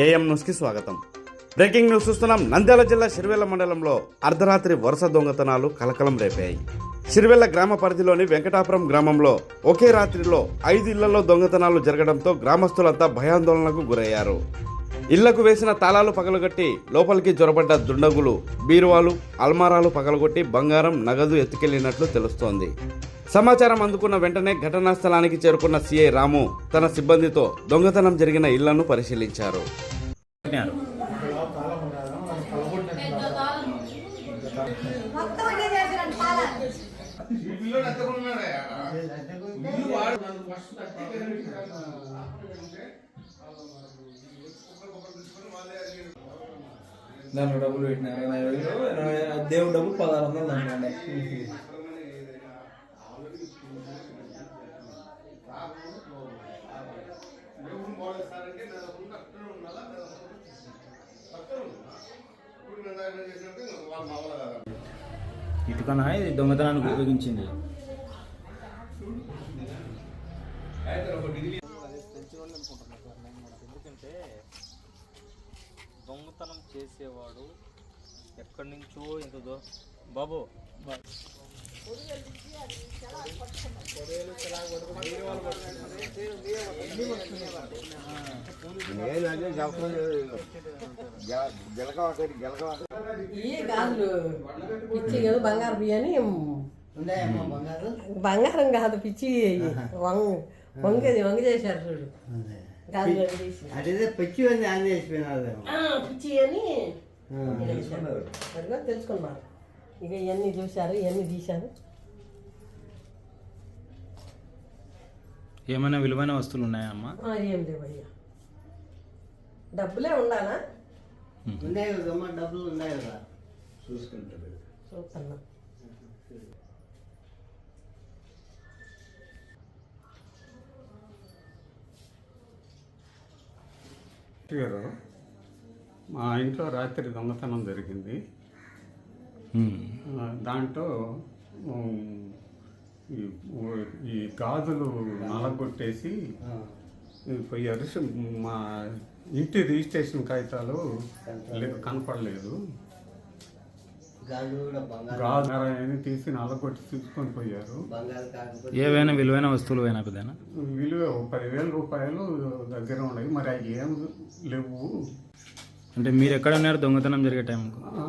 AM న్యూస్కి స్వాగతం. Breaking news చూస్తున్నాం. నంద్యాల జిల్లా సిరివెల్ల మండలంలో అర్ధరాత్రి వరుస దొంగతనాలు కలకలం రేపాయి. సిరివెల్ల గ్రామ పరిధిలోని వెంకటాపురం గ్రామంలో ఒకే రాత్రిలో ఐదు ఇళ్ళలో దొంగతనాలు జరగడంతో గ్రామస్తులంతా భయాందోళనకు గురయ్యారు. ఇళ్ళకు వేసిన తాళాలు పగలగొట్టి లోపలికి జొరబడ్డ దుండగులు బీరువాలు అల్మారాలు పగలగొట్టి బంగారం నగదు ఎత్తుకెళ్ళినట్లు తెలుస్తోంది. సమాచారం అందుకున్న వెంటనే ఘటనా స్థలానికి చేరుకున్న సిఐ రాము తన సిబ్బందితో దొంగతనం జరిగిన ఇళ్ళను పరిశీలించారు. దాంట్లో డబ్బులు పెట్టినారు. దేవుడు డబ్బులు పదహారు వందలు దాంట్లో ఇటుకనా? ఇది దొంగతనానికి ఉపయోగించింది. ఎందుకంటే దొంగతనం చేసేవాడు ఎక్కడి నుంచో ఎంత దో బాబు ఈ గాజులు పిచ్చి కదా బంగారు బియ్యని ఉన్నాయమ్మా బంగారు? కాదు పిచ్చి వంగ వంగది వంగ చేశారు చూడు. అదే. గాజులు తీసి. పిచ్చి అని చేసిపోయినారు ఆ, పిచ్చి అని తెలుసుకున్నారు. ఇక ఇవన్నీ చూశారు ఇవన్నీ తీశారు. ఏమైనా విలువైన వస్తువులు ఉన్నాయా అమ్మా ఏం లేవయ్యా. డబ్బులే ఉండాలా? ఉన్నాయి కదమ్మా డబ్బులు ఉన్నాయి కదా. చూస్తున్నా. గారు మా ఇంట్లో రాత్రి దొంగతనం జరిగింది. దాంట్లో ఈ గాజులు నలగొట్టేసి పోయారు మా ఇంటి రిజిస్ట్రేషన్ కాగితాలు కనపడలేదు. గాజు తీసి నలగొట్టి తీసుకొని పోయారు. ఏవైనా విలువైన వస్తువులు అయినా పెద్దనా? విలువ పదివేల రూపాయలు దగ్గర ఉన్నాయి. మరి అవి ఏం లేవు. అంటే మీరు ఎక్కడ ఉన్నారు? దొంగతనం జరిగే టైంకు. ఆ,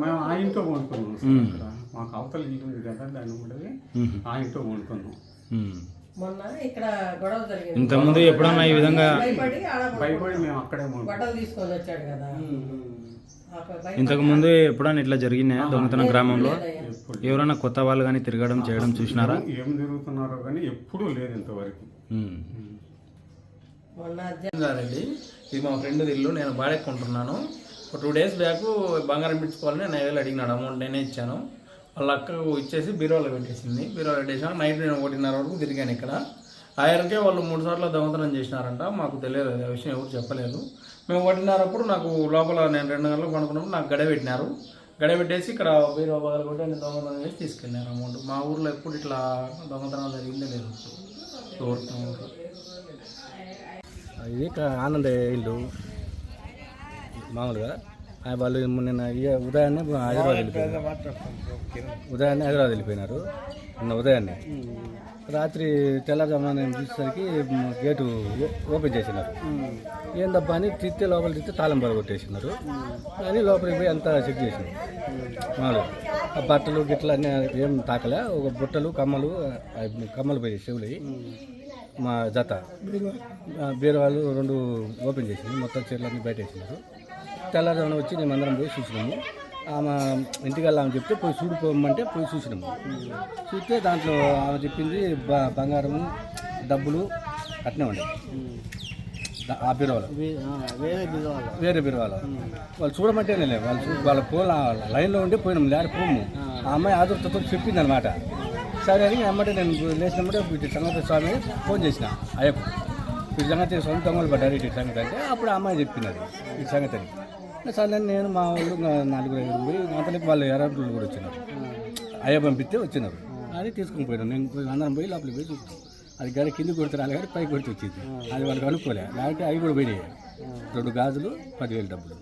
మేము ఆ ఇంట్లో వండుకున్నాం. మాకు అవతల ఇల్లు ఉంది కదా ఉండేది ఆ ఇంట్లో వండుకున్నాం ఉమ్. మొన్న ఇక్కడ గొడవ జరిగింది. ఇంతకుముందు ఎప్పుడన్నా ఈ విధంగా భయపడి మేము అక్కడే బట్టలు తీసుకొని వచ్చాడు కదా. ఇంతకు ముందు ఎప్పుడన్నా ఇట్లా జరిగినాయా? దొంగతనం గ్రామంలో? ఎవరైనా కొత్త వాళ్ళు కానీ తిరగడం చేయడం చూసినారా? ఏం జరుగుతున్నారో కానీ ఎప్పుడూ లేదు ఇంతవరకు. గారండి. ఇది మా ఫ్రెండ్ ఇల్లు నేను బాడెక్కుంటున్నాను. ఒక టూ డేస్ బ్యాక్ బంగారం పెట్టుకోవాలని నేను వేలు అడిగినాడు. అమౌంట్ నేనే ఇచ్చాను. వాళ్ళ అక్కకు ఇచ్చేసి బీరోలో పెట్టేసింది. బీరోలో పెట్టేసాను. నైట్ నేను ఒకటిన్నర వరకు తిరిగాను ఇక్కడ. ఆయనకే వాళ్ళు మూడు సార్లు దొంగతనం చేసినారంట. మాకు తెలియదు. ఆ విషయం ఎవరు చెప్పలేదు. మేము ఒకటిన్నరప్పుడు నాకు లోపల నేను రెండు గంటలకు పడుకున్నప్పుడు నాకు గడ పెట్టినారు. గడ పెట్టేసి ఇక్కడ బీరో బదులు కొట్టి నేను దొంగతనం చేసి తీసుకెళ్ళారు అమౌంట్. మా ఊర్లో ఎప్పుడు ఇట్లా దొంగతనం జరిగిందే లేదు. ఎవరు ఇది ఆనంద ఇల్లు. మామూలుగా. ఆ వాళ్ళు నిన్న ఉదయాన్నే హైదరాబాద్ వెళ్ళిపోయారు ఉదయాన్నే హైదరాబాద్ వెళ్ళిపోయినారు. నిన్న ఉదయాన్నే. రాత్రి తెల్లజామున చూసేసరికి గేటు ఓపెన్ చేసినారు. ఏందబ్బా అని తిత్తే లోపల తిత్తే తాళం బాగా కొట్టేసినారు అని లోపలికి పోయి అంతా చెక్ చేసినారు. మామూలుగా. ఆ బట్టలు గిట్ల అన్నీ ఏం తాకలే. ఒక బుట్టలు కమ్మలు కమ్మలు పోయి చెవులు మా జత. బీరవాళ్ళు రెండు ఓపెన్ చేసింది. మొత్తం చీరలన్నీ బయట వేసినారు తెల్లారుజామున వచ్చి మేము అందరం పోయి చూసినాము. ఆమె ఇంటికి వెళ్ళామని చెప్తే పోయి చూడిపోమంటే పోయి చూసినాము. చూస్తే దాంట్లో ఆమె చెప్పింది బంగారం డబ్బులు అట్నే ఉండే. ఆ బీరవాళ్ళు వేరే బీరవాళ్ళు వాళ్ళు చూడమంటేనే లేదు. వాళ్ళు వాళ్ళ ఫోన్ లైన్లో ఉండి పోయినాం. లేరు పోము. ఆ. అమ్మాయి ఆదుర్తతో చెప్పింది అనమాట సరే అని అమ్మటే నేను లేచినప్పుడే వీటి సంగతి స్వామి ఫోన్ చేసిన అయ్యకు. వీటి సంగతి స్వామి దొంగలు పడ్డారు ఇటు సంగతి అంటే అప్పుడు అమ్మాయి చెప్పింది ఈ సంగతి అని. సరే నేను మా వాళ్ళు ఇంకా నలుగురు ఐదుగురు పోయి అంతలోకి వాళ్ళు ఎర్రట్లు కూడా వచ్చినారు. అయ్య పంపిస్తే వచ్చినారు. అది తీసుకుని పోయినాం నేను పోయి అందరం పోయి లోపలికి పోయి చూస్తాం అది గడి కింద కొడితే రాలే కానీ పైకి కొడితే వచ్చింది. అది వాళ్ళకి అనుకోలే. లేకపోతే అవి కూడా పోయినాయి. రెండు గాజులు పదివేలు డబ్బులు.